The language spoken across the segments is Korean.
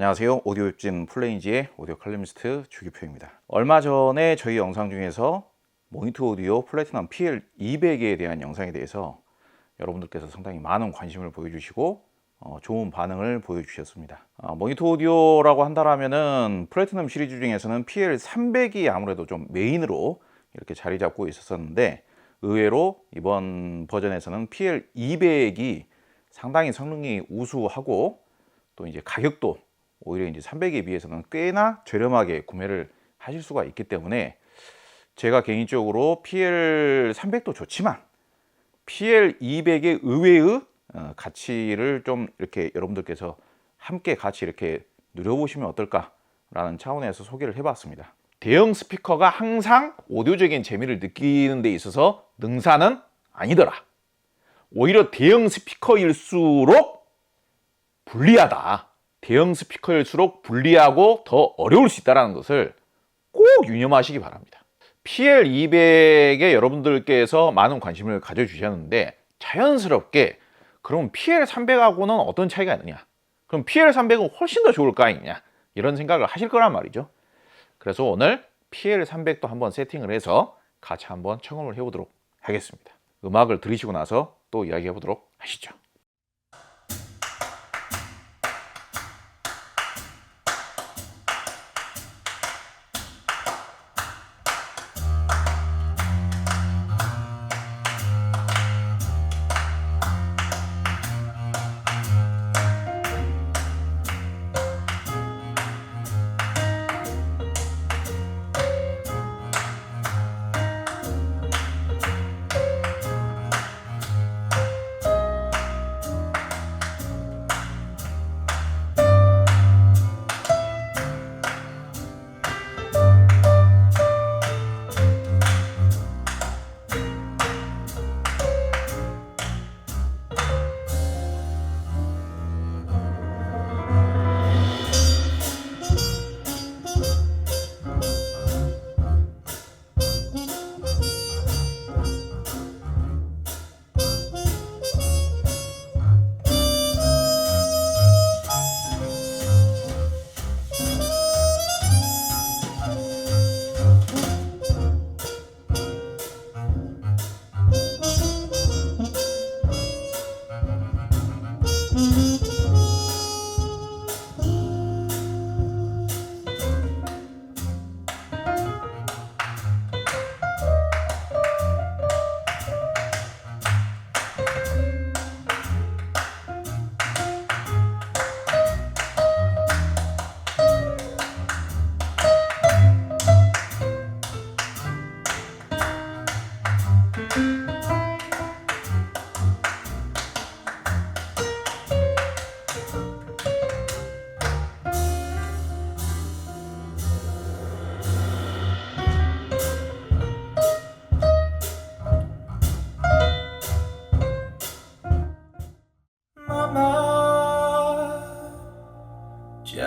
안녕하세요. 오디오 웹진 플레인지의 오디오 칼럼니스트 주기표입니다. 얼마 전에 저희 영상 중에서 모니터 오디오 플래티넘 PL200에 대한 영상에 대해서 여러분들께서 상당히 많은 관심을 보여주시고 어, 좋은 반응을 보여주셨습니다. 어, 모니터 오디오라고 한다라면은 플래티넘 시리즈 중에서는 PL300이 아무래도 좀 메인으로 이렇게 자리 잡고 있었었는데 의외로 이번 버전에서는 PL200이 상당히 성능이 우수하고 또 이제 가격도 오히려 이제 300에 비해서는 꽤나 저렴하게 구매를 하실 수가 있기 때문에 제가 개인적으로 PL 300도 좋지만 PL 200의 의외의 어, 가치를 좀 이렇게 여러분들께서 함께 같이 이렇게 누려보시면 어떨까라는 차원에서 소개를 해봤습니다. 대형 스피커가 항상 오디오적인 재미를 느끼는 데 있어서 능사는 아니더라. 오히려 대형 스피커일수록 불리하다. 대형 스피커일수록 불리하고 더 어려울 수 있다는 것을 꼭 유념하시기 바랍니다. PL200에 여러분들께서 많은 관심을 가져주셨는데 자연스럽게 그럼 PL300하고는 어떤 차이가 있느냐? 그럼 PL300은 훨씬 더 좋을 거 아니냐? 이런 생각을 하실 거란 말이죠. 그래서 오늘 PL300도 한번 세팅을 해서 같이 한번 청음을 해보도록 하겠습니다. 음악을 들으시고 나서 또 이야기해 보도록 하시죠.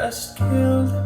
Just killed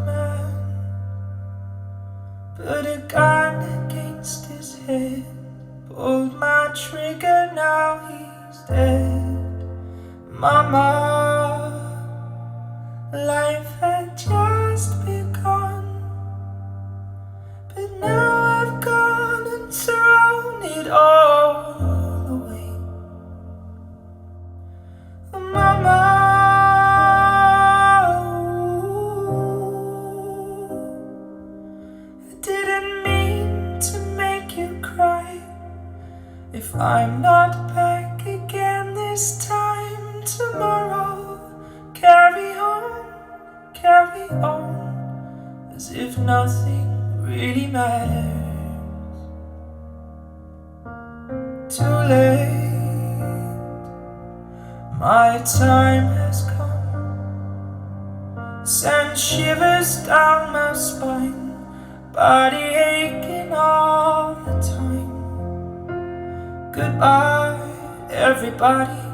as if nothing really matters. Too late. My time has come. Send shivers down my spine, body aching all the time. Goodbye, everybody.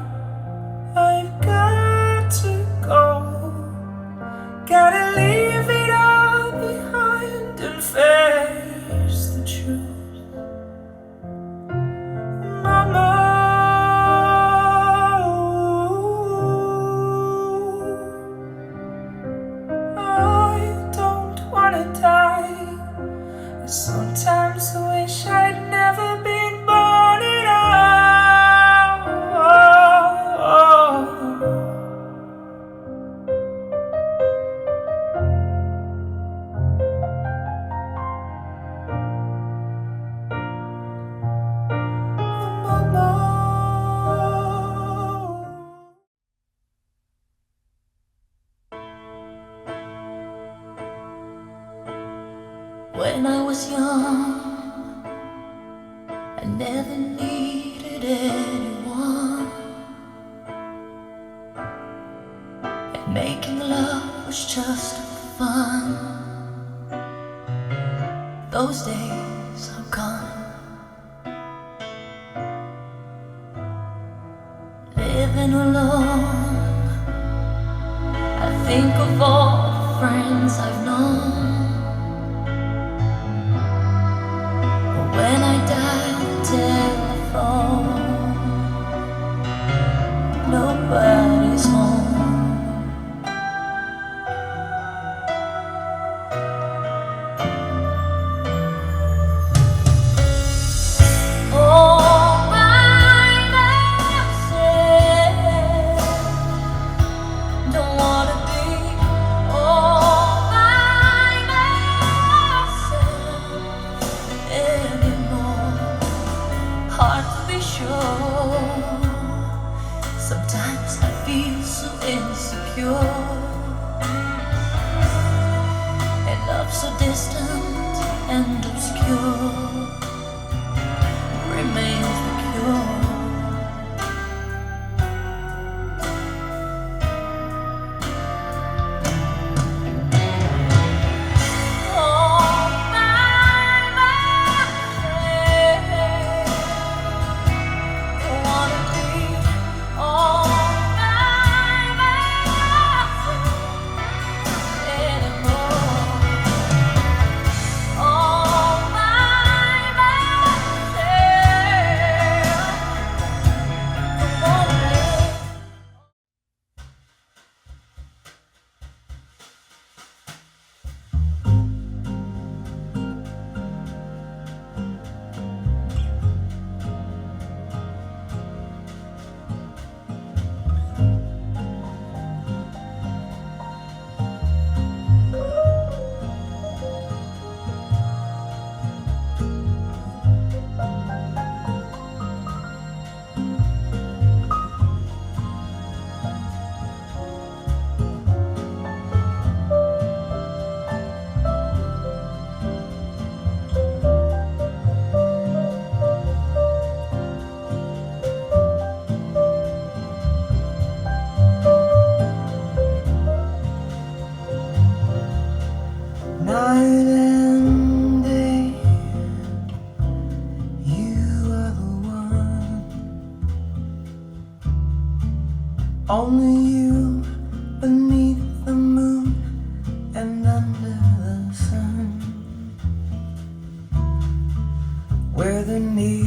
think of all the friends I've known. and obscure remains. Only you beneath the moon and under the sun, where the need.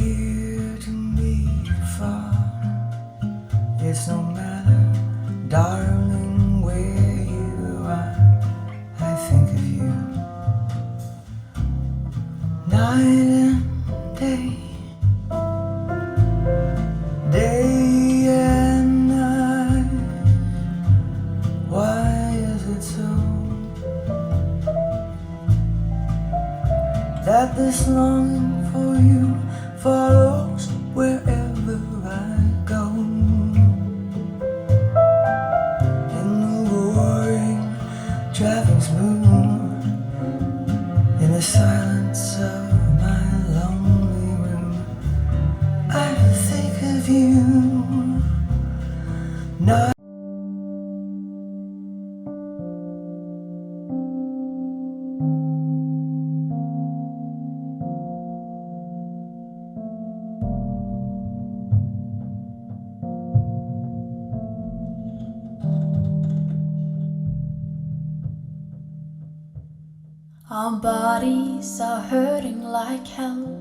Our bodies are hurting like hell.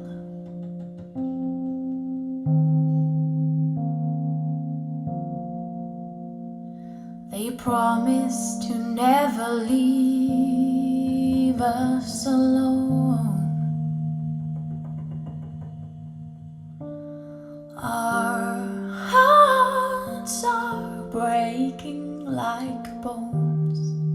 promise to never leave us alone. Our hearts are breaking like bones.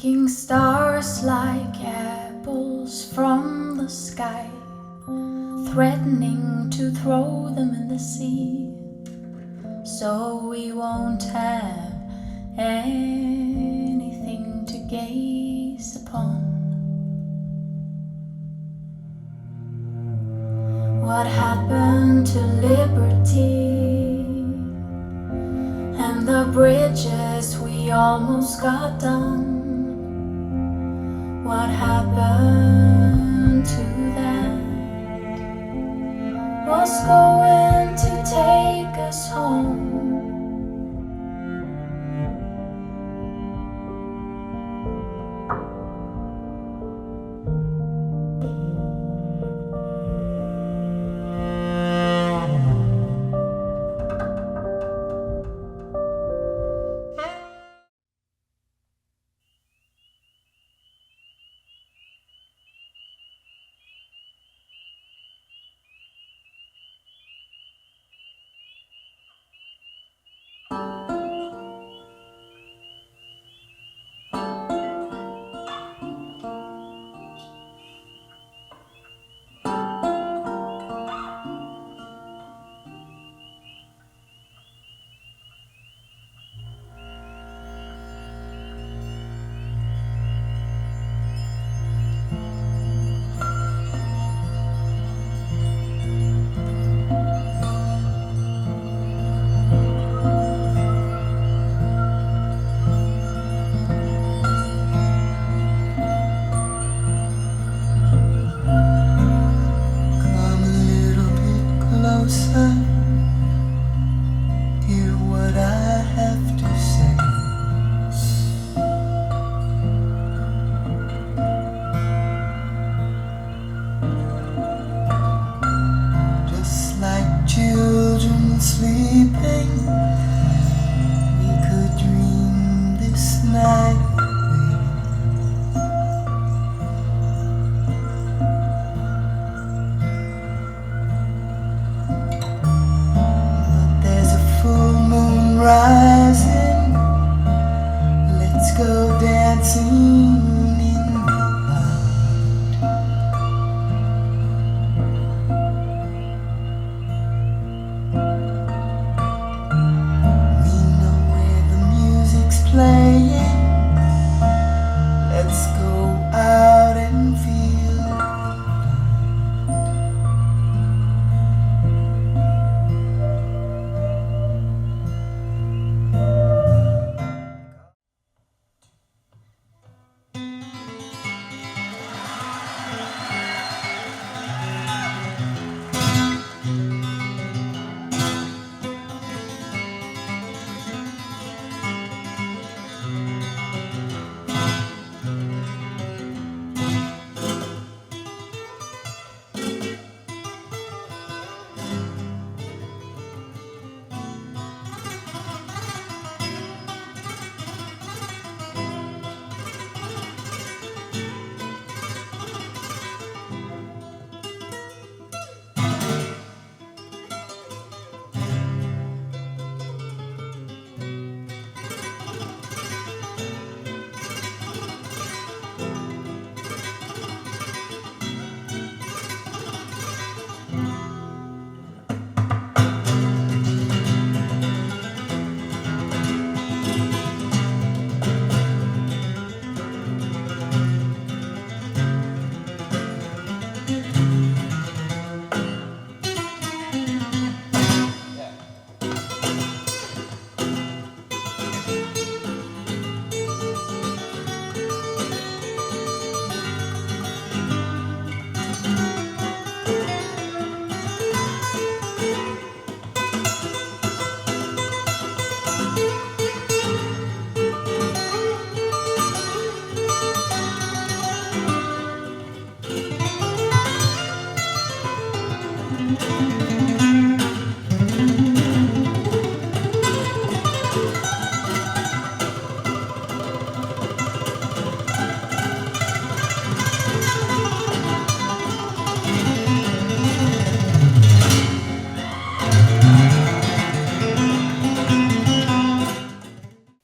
Picking stars like apples from the sky, threatening to throw them in the sea, so we won't have anything to gaze upon. What happened to liberty and the bridges we almost got done? Was going to take us home?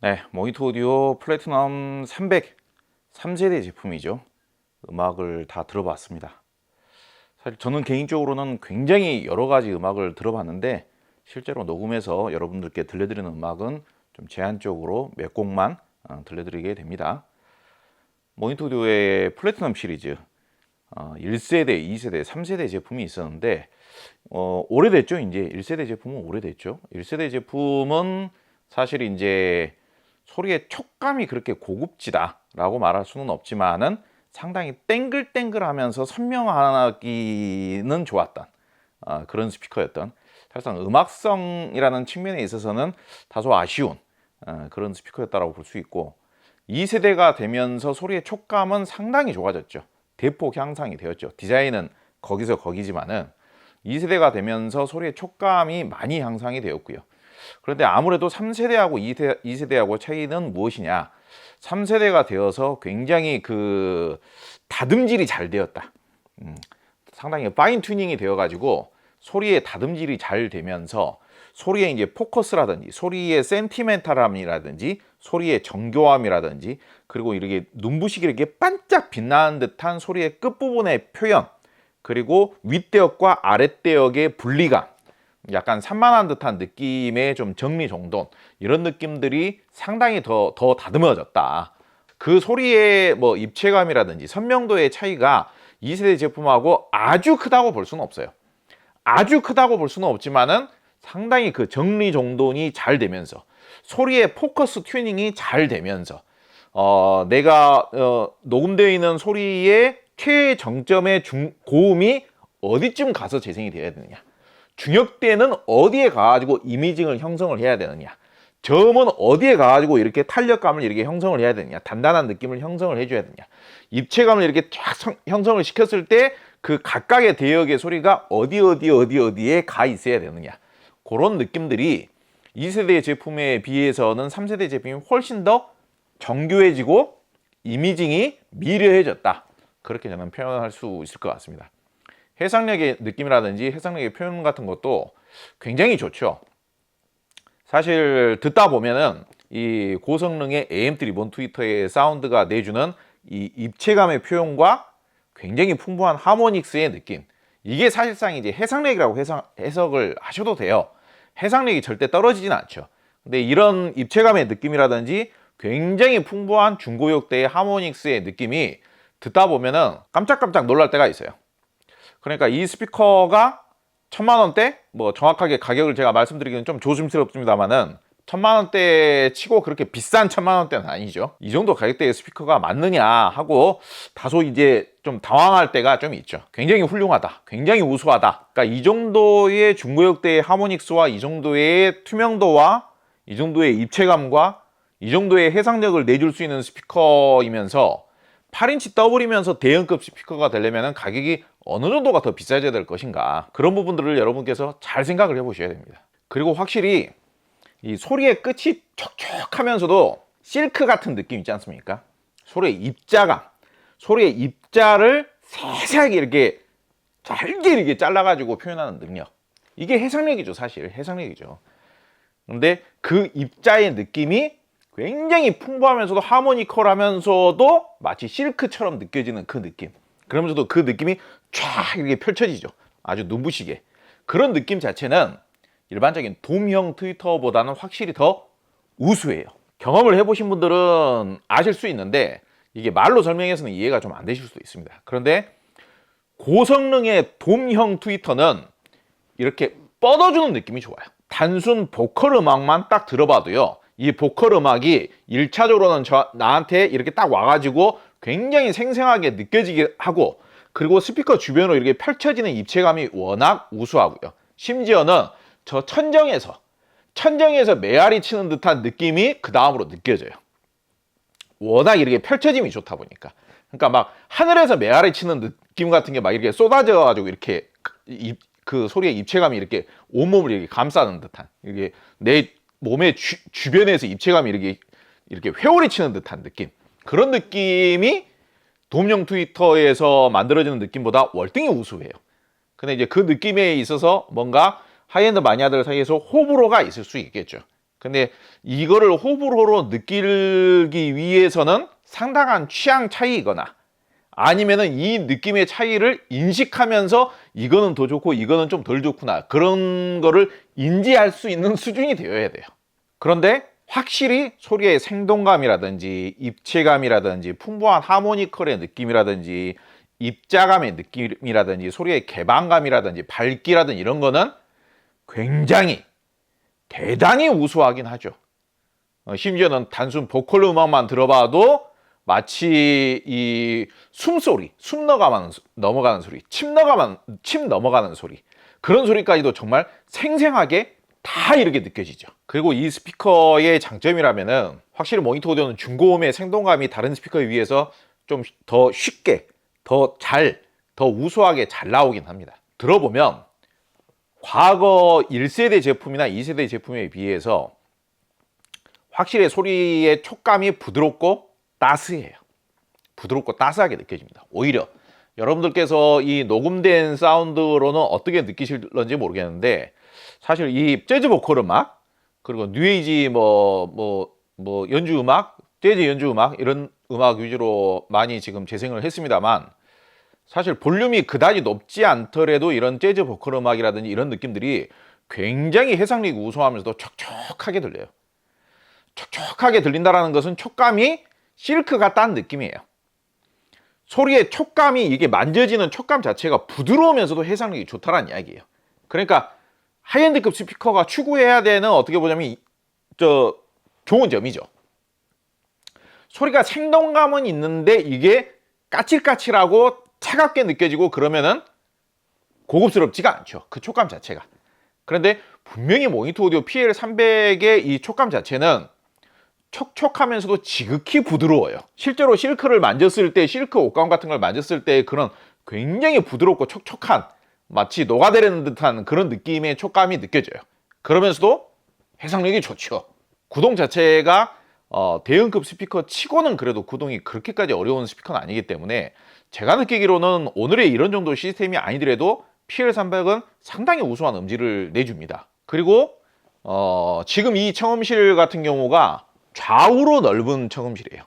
네, 모니터 오디오 플래티넘 300 3세대 제품이죠. 음악을 다 들어봤습니다. 사실 저는 개인적으로는 굉장히 여러 가지 음악을 들어봤는데 실제로 녹음해서 여러분들께 들려드리는 음악은 좀 제한적으로 몇 곡만 어, 들려드리게 됩니다. 모니터 오디오의 플래티넘 시리즈 어, 1세대, 2세대, 3세대 제품이 있었는데 어, 오래됐죠. 이제 1세대 제품은 오래됐죠. 1세대 제품은 사실 이제 소리의 촉감이 그렇게 고급지다라고 말할 수는 없지만은 상당히 땡글땡글하면서 선명하기는 좋았던 어, 그런 스피커였던 사실상 음악성이라는 측면에 있어서는 다소 아쉬운 어, 그런 스피커였다라고 볼 수 있고 2세대가 되면서 소리의 촉감은 상당히 좋아졌죠. 대폭 향상이 되었죠. 디자인은 거기서 거기지만은 2세대가 되면서 소리의 촉감이 많이 향상이 되었고요. 그런데 아무래도 3세대하고 2세, 2세대하고 차이는 무엇이냐? 3세대가 되어서 굉장히 그 다듬질이 잘 되었다. 음, 상당히 파인 튜닝이 되어가지고 소리의 다듬질이 잘 되면서 소리의 이제 포커스라든지 소리의 센티멘탈함이라든지 소리의 정교함이라든지 그리고 이렇게 눈부시게 이렇게 반짝 빛나는 듯한 소리의 끝부분의 표현 그리고 윗대역과 아랫대역의 분리감 약간 산만한 듯한 느낌의 좀 정리정돈 이런 느낌들이 상당히 더, 더 다듬어졌다. 그 소리의 뭐 입체감이라든지 선명도의 차이가 2세대 제품하고 아주 크다고 볼 수는 없어요. 아주 크다고 볼 수는 없지만은 상당히 그 정리정돈이 잘 되면서 소리의 포커스 튜닝이 잘 되면서 어, 내가 어, 녹음되어 있는 소리의 최정점의 중, 고음이 어디쯤 가서 재생이 되어야 되느냐 중역대는 어디에 가가지고 이미징을 형성을 해야 되느냐? 저음은 어디에 가가지고 이렇게 탄력감을 이렇게 형성을 해야 되느냐? 단단한 느낌을 형성을 해줘야 되느냐? 입체감을 이렇게 쫙 성- 형성을 시켰을 때 그 각각의 대역의 소리가 어디 어디 어디 어디에 가 있어야 되느냐? 그런 느낌들이 2세대 제품에 비해서는 3세대 제품이 훨씬 더 정교해지고 이미징이 미려해졌다. 그렇게 저는 표현할 수 있을 것 같습니다 해상력의 느낌이라든지 해상력의 표현 같은 것도 굉장히 좋죠. 사실 듣다 보면은 이 고성능의 AM3 본 트위터의 사운드가 내주는 이 입체감의 표현과 굉장히 풍부한 하모닉스의 느낌. 이게 사실상 이제 해상력이라고 해상, 해석을 하셔도 돼요. 해상력이 절대 떨어지진 않죠. 근데 이런 입체감의 느낌이라든지 굉장히 풍부한 중고역대의 하모닉스의 느낌이 듣다 보면은 깜짝깜짝 놀랄 때가 있어요. 그러니까 이 스피커가 천만 원대 뭐 정확하게 가격을 제가 말씀드리기는 좀 조심스럽습니다만은 천만 원대 치고 그렇게 비싼 천만 원대는 아니죠. 이 정도 가격대의 스피커가 맞느냐 하고 다소 이제 좀 당황할 때가 좀 있죠. 굉장히 훌륭하다. 굉장히 우수하다. 그러니까 이 정도의 중고역대의 하모닉스와 이 정도의 투명도와 이 정도의 입체감과 이 정도의 해상력을 내줄 수 있는 스피커이면서 8인치 더블이면서 대형급 스피커가 되려면 가격이 어느 정도가 더 비싸져야 될 것인가 그런 부분들을 여러분께서 잘 생각을 해보셔야 됩니다. 그리고 확실히 이 소리의 끝이 촉촉하면서도 실크 같은 느낌 있지 않습니까? 소리의 입자감, 소리의 입자를 세세하게 이렇게 잘게 이렇게 잘라가지고 표현하는 능력. 이게 해상력이죠, 사실 해상력이죠. 근데 그 입자의 느낌이 굉장히 풍부하면서도 하모니컬하면서도 마치 실크처럼 느껴지는 그 느낌. 그러면서도 그 느낌이 쫙 이렇게 펼쳐지죠. 아주 눈부시게. 그런 느낌 자체는 일반적인 돔형 트위터보다는 확실히 더 우수해요. 경험을 해보신 분들은 아실 수 있는데 이게 말로 설명해서는 이해가 좀 안 되실 수도 있습니다. 그런데 고성능의 돔형 트위터는 이렇게 뻗어주는 느낌이 좋아요. 단순 보컬 음악만 딱 들어봐도요. 이 보컬 음악이 1차적으로는 저, 나한테 이렇게 딱 와가지고 굉장히 생생하게 느껴지게 하고 그리고 스피커 주변으로 이렇게 펼쳐지는 입체감이 워낙 우수하고요. 심지어는 저 천정에서 천정에서 메아리 치는 듯한 느낌이 그 다음으로 느껴져요. 워낙 이렇게 펼쳐짐이 좋다 보니까. 그러니까 막 하늘에서 메아리 치는 느낌 같은 게 막 이렇게 쏟아져 가지고 이렇게 그 입- 그 소리의 입체감이 이렇게 온몸을 이렇게 감싸는 듯한 이게 내 몸의 주, 주변에서 입체감이 이렇게 이렇게 회오리 치는 듯한 느낌. 그런 느낌이 돔형 트위터에서 만들어지는 느낌보다 월등히 우수해요. 근데 이제 그 느낌에 있어서 뭔가 하이엔드 마니아들 사이에서 호불호가 있을 수 있겠죠. 근데 이거를 호불호로 느끼기 위해서는 상당한 취향 차이이거나 아니면은 이 느낌의 차이를 인식하면서 이거는 더 좋고 이거는 좀 덜 좋구나 그런 거를 인지할 수 있는 수준이 되어야 돼요. 그런데 확실히 소리의 생동감이라든지 입체감이라든지 풍부한 하모니컬의 느낌이라든지 입자감의 느낌이라든지 소리의 개방감이라든지 밝기라든지 이런 거는 굉장히 대단히 우수하긴 하죠. 어, 심지어는 단순 보컬 음악만 들어봐도 마치 이 숨소리, 숨 넘어가는, 소- 넘어가는 소리, 침 넘어가는, 침 넘어가는 소리 그런 소리까지도 정말 생생하게 다 이렇게 느껴지죠. 그리고 이 스피커의 장점이라면은 확실히 모니터 오디오는 중고음의 생동감이 다른 스피커에 비해서 좀 더 쉽게, 더 잘, 더 우수하게 잘 나오긴 합니다. 들어보면 과거 1세대 제품이나 2세대 제품에 비해서 확실히 소리의 촉감이 부드럽고 따스해요. 부드럽고 따스하게 느껴집니다. 오히려 여러분들께서 이 녹음된 사운드로는 어떻게 느끼실런지 모르겠는데 사실 이 재즈 보컬 음악 그리고 뉴에이지 뭐 뭐 뭐 연주 음악, 재즈 연주 음악 이런 음악 위주로 많이 지금 재생을 했습니다만 사실 볼륨이 그다지 높지 않더라도 이런 재즈 보컬 음악이라든지 이런 느낌들이 굉장히 해상력이 우수하면서도 촉촉하게 들려요. 촉촉하게 들린다라는 것은 촉감이 실크 같다는 느낌이에요. 소리의 촉감이 이게 만져지는 촉감 자체가 부드러우면서도 해상력이 좋다라는 이야기예요. 그러니까 하이엔드급 스피커가 추구해야 되는 어떻게 보자면 이- 저 좋은 점이죠. 소리가 생동감은 있는데 이게 까칠까칠하고 차갑게 느껴지고 그러면은 고급스럽지가 않죠. 그 촉감 자체가. 그런데 분명히 모니터 오디오 PL300의 이 촉감 자체는 촉촉하면서도 지극히 부드러워요. 실제로 실크를 만졌을 때, 실크 옷감 같은 걸 만졌을 때 그런 굉장히 부드럽고 촉촉한 마치 녹아내리는 듯한 그런 느낌의 촉감이 느껴져요. 그러면서도 해상력이 좋죠. 구동 자체가 어, 대형급 스피커 치고는 그래도 구동이 그렇게까지 어려운 스피커는 아니기 때문에 제가 느끼기로는 오늘의 이런 정도 시스템이 아니더라도 PL300은 상당히 우수한 음질을 내줍니다. 그리고 어, 지금 이 청음실 같은 경우가 좌우로 넓은 청음실이에요.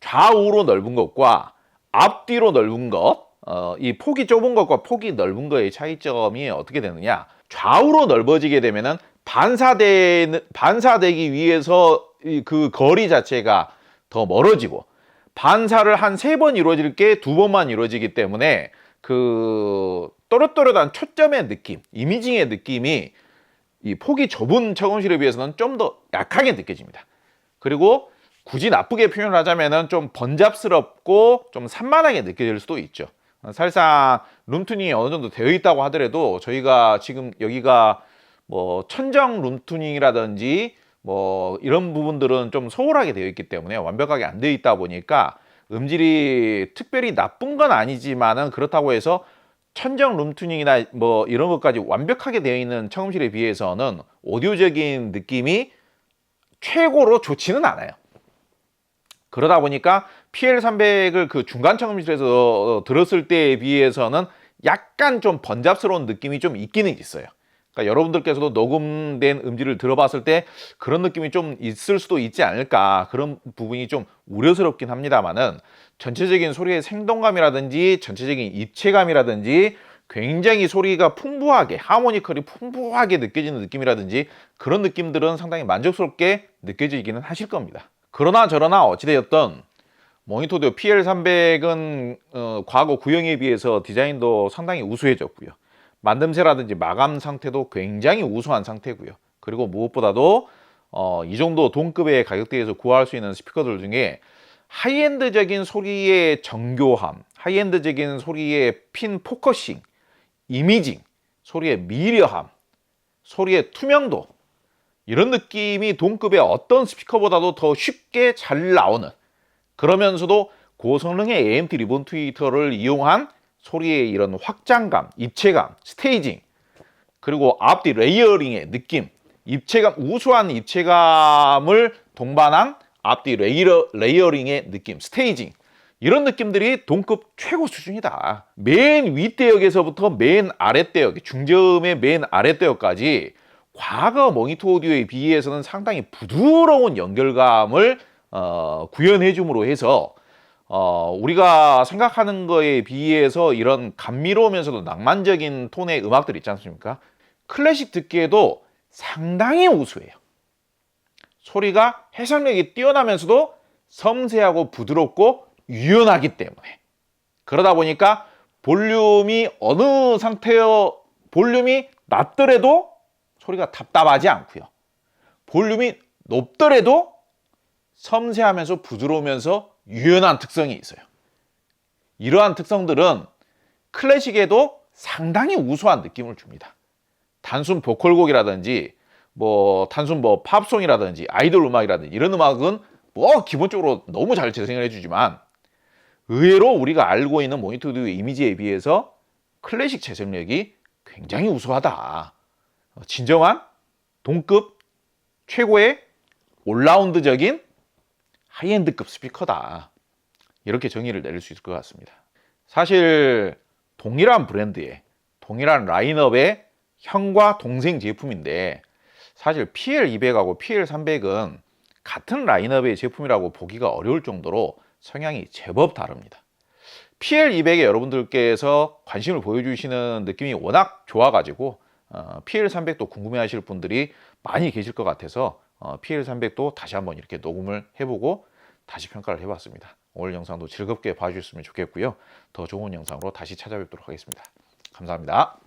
좌우로 넓은 것과 앞뒤로 넓은 것, 어, 이 폭이 좁은 것과 폭이 넓은 거의 차이점이 어떻게 되느냐? 좌우로 넓어지게 되면은 반사되 반사되기 위해서 이그 거리 자체가 더 멀어지고 반사를 한 세 번 이루어질 게 두 번만 이루어지기 때문에 그 또렷또렷한 초점의 느낌, 이미징의 느낌이 이 폭이 좁은 청음실에 비해서는 좀 더 약하게 느껴집니다. 그리고 굳이 나쁘게 표현을 하자면은 좀 번잡스럽고 좀 산만하게 느껴질 수도 있죠. 사실상 룸투닝이 어느 정도 되어 있다고 하더라도 저희가 지금 여기가 뭐 천정 룸투닝이라든지 뭐 이런 부분들은 좀 소홀하게 되어 있기 때문에 완벽하게 안 되어 있다 보니까 음질이 특별히 나쁜 건 아니지만은 그렇다고 해서 천정 룸투닝이나 뭐 이런 것까지 완벽하게 되어 있는 청음실에 비해서는 오디오적인 느낌이 최고로 좋지는 않아요. 그러다 보니까 PL300을 그 중간 청음실에서 들었을 때에 비해서는 약간 좀 번잡스러운 느낌이 좀 있기는 있어요. 그러니까 여러분들께서도 녹음된 음질을 들어봤을 때 그런 느낌이 좀 있을 수도 있지 않을까 그런 부분이 좀 우려스럽긴 합니다만은 전체적인 소리의 생동감이라든지 전체적인 입체감이라든지 굉장히 소리가 풍부하게 하모니컬이 풍부하게 느껴지는 느낌이라든지 그런 느낌들은 상당히 만족스럽게 느껴지기는 하실 겁니다. 그러나 저러나 어찌되었던 모니터 오디오 PL300은 어, 과거 구형에 비해서 디자인도 상당히 우수해졌고요. 만듦새라든지 마감 상태도 굉장히 우수한 상태고요. 그리고 무엇보다도 어, 이 정도 동급의 가격대에서 구할 수 있는 스피커들 중에 하이엔드적인 소리의 정교함, 하이엔드적인 소리의 핀 포커싱, 이미징, 소리의 미려함, 소리의 투명도 이런 느낌이 동급의 어떤 스피커보다도 더 쉽게 잘 나오는 그러면서도 고성능의 AMT 리본 트위터를 이용한 소리의 이런 확장감, 입체감, 스테이징 그리고 앞뒤 레이어링의 느낌, 입체감 우수한 입체감을 동반한 앞뒤 레이어, 레이어링의 느낌, 스테이징 이런 느낌들이 동급 최고 수준이다. 맨 윗대역에서부터 맨 아랫대역, 중저음의 맨 아랫대역까지 과거 모니터 오디오에 비해서는 상당히 부드러운 연결감을 어, 구현해 줌으로 해서 어, 우리가 생각하는 거에 비해서 이런 감미로우면서도 낭만적인 톤의 음악들 있지 않습니까? 클래식 듣기에도 상당히 우수해요. 소리가 해석력이 뛰어나면서도 섬세하고 부드럽고 유연하기 때문에 그러다 보니까 볼륨이 어느 상태여 볼륨이 낮더라도 소리가 답답하지 않고요. 볼륨이 높더라도 섬세하면서 부드러우면서 유연한 특성이 있어요. 이러한 특성들은 클래식에도 상당히 우수한 느낌을 줍니다. 단순 보컬곡이라든지 뭐 단순 뭐 팝송이라든지 아이돌 음악이라든지 이런 음악은 뭐 기본적으로 너무 잘 재생을 해주지만 의외로 우리가 알고 있는 모니터듀의 이미지에 비해서 클래식 재생력이 굉장히 우수하다. 어, 진정한 동급 최고의 올라운드적인 하이엔드급 스피커다. 이렇게 정의를 내릴 수 있을 것 같습니다. 사실 동일한 브랜드의 동일한 라인업의 형과 동생 제품인데 사실 PL200하고 PL300은 같은 라인업의 제품이라고 보기가 어려울 정도로 성향이 제법 다릅니다. PL200에 여러분들께서 관심을 보여주시는 느낌이 워낙 좋아가지고 어, PL300도 궁금해하실 분들이 많이 계실 것 같아서 어, PL300도 다시 한번 이렇게 녹음을 해보고 다시 평가를 해봤습니다. 오늘 영상도 즐겁게 봐주셨으면 좋겠고요. 더 좋은 영상으로 다시 찾아뵙도록 하겠습니다. 감사합니다.